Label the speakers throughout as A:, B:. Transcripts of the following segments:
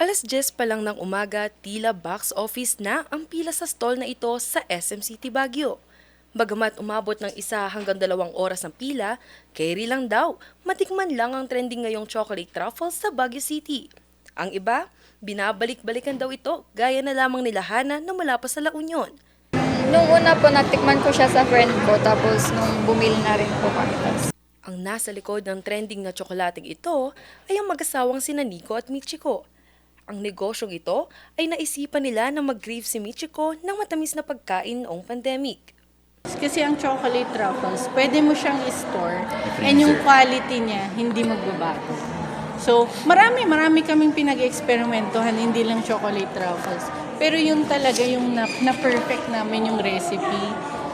A: Alas 10 pa lang ng umaga, tila box office na ang pila sa stall na ito sa SM City Baguio. Bagamat umabot ng isa hanggang dalawang oras ang pila, carry lang daw, matikman lang ang trending ngayong chocolate truffles sa Baguio City. Ang iba, binabalik-balikan daw ito, gaya na lamang nila Hana na mula pa sa La Union.
B: Nung una po, natikman ko siya sa friend ko, tapos nung bumili na rin po kami.
A: Ang nasa likod ng trending na tsokolating ito ay ang mag-asawang sina Nico at Michiko. Ang negosyong ito ay naisipan nila na mag-grieve si Michiko ng matamis na pagkain noong pandemic.
C: Kasi ang chocolate truffles, pwede mo siyang i-store and yung quality niya hindi magbabago. So, marami, marami kaming pinag-eksperimentohan, hindi lang chocolate truffles. Pero yung talaga yung na, na-perfect namin yung recipe,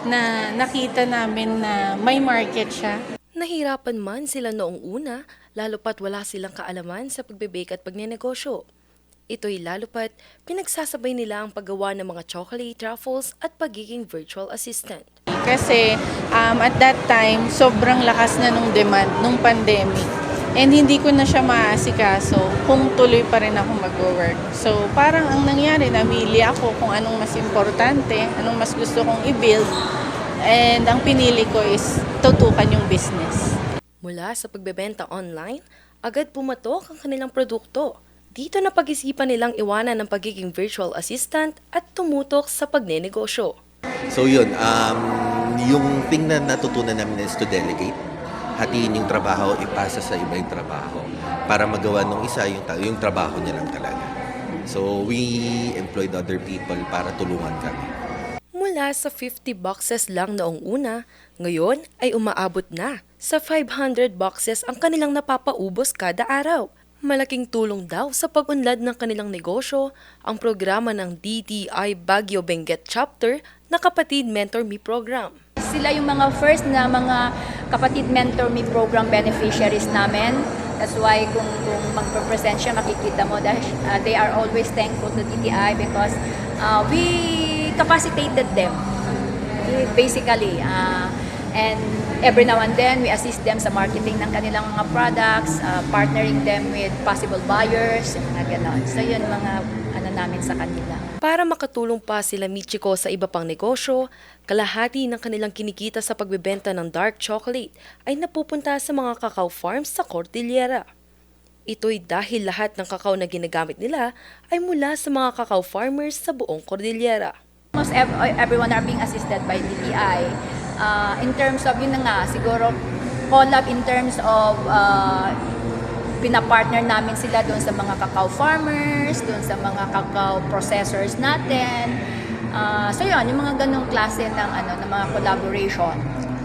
C: na nakita namin na may market siya.
A: Nahirapan man sila noong una, lalo pat wala silang kaalaman sa pagbebake at pagnenegosyo. Ito'y lalo pat pinagsasabay nila ang paggawa ng mga chocolate truffles at pagiging virtual assistant.
C: Kasi um, at that time, sobrang lakas na nung demand nung pandemic. And hindi ko na siya maasikaso kung tuloy pa rin ako mag-work. So parang ang nangyari, namili ako kung anong mas importante, anong mas gusto kong i-build. And ang pinili ko is tutukan yung business.
A: Mula sa pagbebenta online, agad pumatok ang kanilang produkto. Dito na pag-isipan nilang iwanan ng pagiging virtual assistant at tumutok sa pagnenegosyo.
D: So yun, um, yung thing na natutunan namin is to delegate. Hatiin yung trabaho, ipasa sa iba yung trabaho. Para magawa nung isa yung, yung trabaho niya lang talaga. So we employed other people para tulungan kami.
A: Mula sa 50 boxes lang noong una, ngayon ay umaabot na sa 500 boxes ang kanilang napapaubos kada araw. Malaking tulong daw sa pag-unlad ng kanilang negosyo ang programa ng DTI Baguio Benguet Chapter na Kapatid Mentor Me Program.
B: sila yung mga first na mga kapatid mentor me program beneficiaries namin. That's why kung, kung magpe-present siya, makikita mo dahil uh, they are always thankful to DTI because uh, we capacitated them basically. Uh, and every now and then, we assist them sa marketing ng kanilang mga products, uh, partnering them with possible buyers, mga ganon. So yun mga ano namin sa kanila.
A: Para makatulong pa sila Michiko sa iba pang negosyo, kalahati ng kanilang kinikita sa pagbebenta ng dark chocolate ay napupunta sa mga cacao farms sa Cordillera. Ito'y dahil lahat ng kakao na ginagamit nila ay mula sa mga cacao farmers sa buong Cordillera.
B: Almost ev- everyone are being assisted by DTI. Uh, in terms of, yun na nga, siguro collab in terms of uh, pinapartner namin sila doon sa mga cacao farmers, doon sa mga cacao processors natin. Uh, so yun, yung mga ganong klase ng, ano, ng mga collaboration.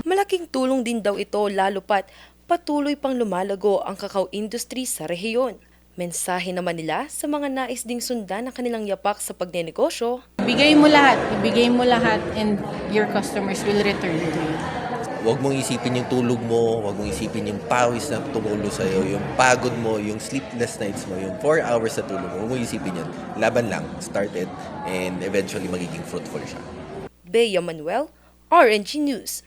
A: Malaking tulong din daw ito lalo pat patuloy pang lumalago ang kakao industry sa rehiyon. Mensahe naman nila sa mga nais ding sundan ang kanilang yapak sa pagnenegosyo
C: Ibigay mo lahat, ibigay mo lahat and your customers will return to you.
D: Huwag mong isipin yung tulog mo, huwag mong isipin yung pawis na tumulo sa'yo, yung pagod mo, yung sleepless nights mo, yung 4 hours sa tulog mo. Huwag mong isipin yun. Laban lang, start it, and eventually magiging fruitful siya.
A: Bea Manuel, RNG News.